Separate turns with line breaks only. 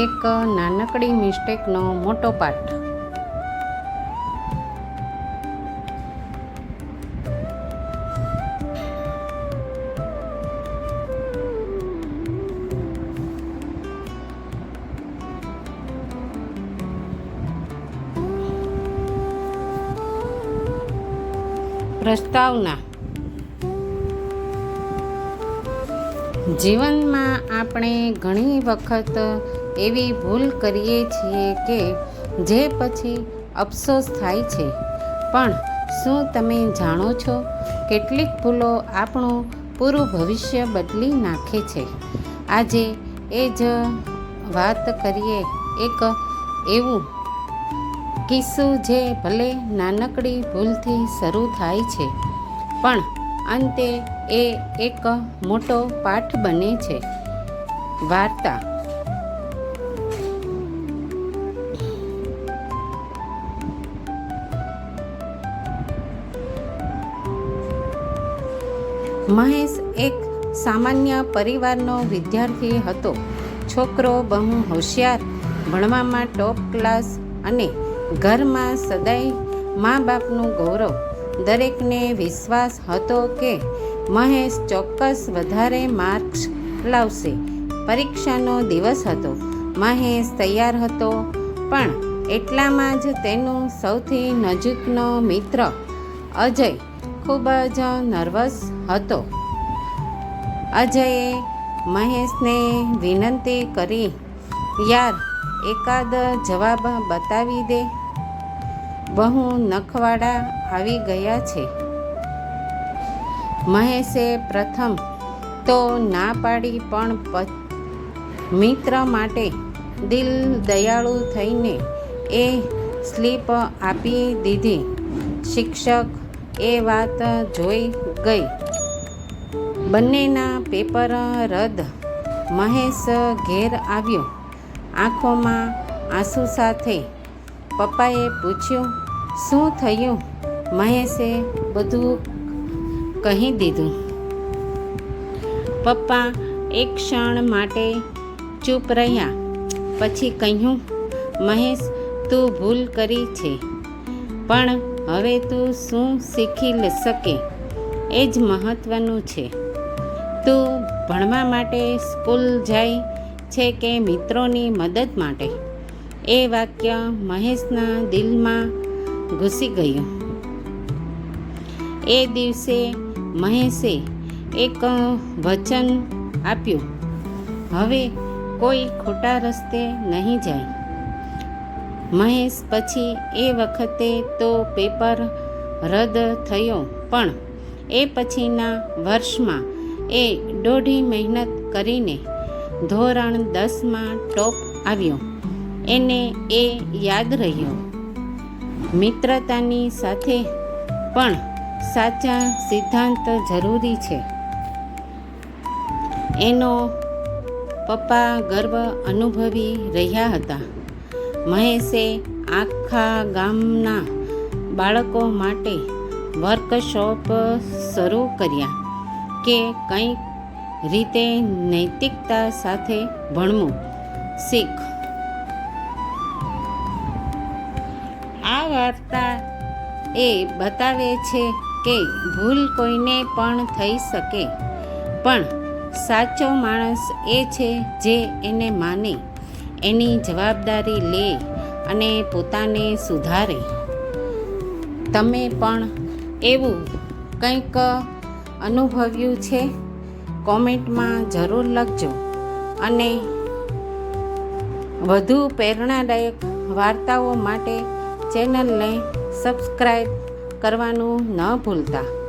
એક નાનકડી મિસ્ટેકનો મોટો પાઠ. પ્રસ્તાવના. જીવનમાં આપણે ઘણી વખત એવી ભૂલ કરીએ છીએ કે જે પછી અફસોસ થાય છે. પણ શું તમે જાણો છો, કેટલીક ભૂલો આપણું પૂરું ભવિષ્ય બદલી નાખે છે? આજે એ જ વાત કરીએ એક એવું કિસ્સું જે ભલે નાનકડી ભૂલથી શરૂ થાય છે, પણ અંતે એ એક મોટો પાઠ બને છે. વાર્તા મહેશ એક સામાન્ય પરિવારનો વિદ્યાર્થી હતો. છોકરો બહુ હોશિયાર, ભણવામાં ટોપ ક્લાસ અને ઘરમાં સદાય મા બાપનું ગૌરવ. દરેકને વિશ્વાસ હતો કે મહેશ ચોક્કસ વધારે માર્ક્સ લાવશે. પરીક્ષાનો દિવસ હતો. મહેશ તૈયાર હતો, પણ એટલામાં જ તેનું સૌથી નજીકનો મિત્ર અજય ખૂબ જ નર્વસ હતો. અજયે મહેશને વિનંતી કરી, યાર, એકાદ જવાબ બતાવી દે. બહુ નખવાડા આવી ગયા છે. મહેશે પ્રથમ તો ના પાડી, પણ મિત્ર માટે દિલ દયાળુ થઈને એ સ્લીપ આપી દીધી. શિક્ષક એ વાત જોઈ ગઈ. બંનેના પેપર રદ. મહેશ ઘેર આવ્યો. આંખોમાં આંસુ સાથે પપ્પાએ પૂછ્યું, શું થયું? મહેશે બધું કહી દીધું. પપ્પા એક ક્ષણ માટે ચૂપ રહ્યા. પછી કહ્યું, મહેશ, તું ભૂલ કરી છે. પણ હવે તું શું શીખી શકે? એ જ મહત્વનું છે. તું ભણવા માટે સ્કૂલ જાય છે કે મિત્રોની મદદ માટે? એ વાક્ય મહેશના દિલમાં ઘૂસી ગયું. એ દિવસે મહેશે એક વચન આપ્યું. હવે કોઈ ખોટા રસ્તે નહીં જાય. મહેશ પછી એ વખતે તો પેપર રદ થયો, પણ એ પછીના વર્ષમાં એ દોઢી મહેનત કરીને ધોરણ દસમાં ટોપ આવ્યો. એને એ યાદ રહ્યો. મિત્રતાની સાથે પણ સાચા સિદ્ધાંત જરૂરી છે. એનો પપ્પા ગર્વ અનુભવી રહ્યા હતા. મહેશે આખા ગામના બાળકો માટે વર્કશોપ શરૂ કર્યા. કે કંઈક રીતે નૈતિકતા સાથે ભણવું. શીખ. આ વાર્તા એ બતાવે છે કે ભૂલ કોઈને પણ થઈ શકે. પણ સાચો માણસ એ છે જે એને માને, એની જવાબદારી લે અને પોતાને સુધારે. તમે પણ એવું કંઈક અનુભવ્યું છે, કોમેન્ટમાં જરૂર લખજો. અને વધુ પ્રેરણાદાયક વાર્તાઓ માટે ચેનલને સબસ્ક્રાઈબ કરવાનું ન ભૂલતા.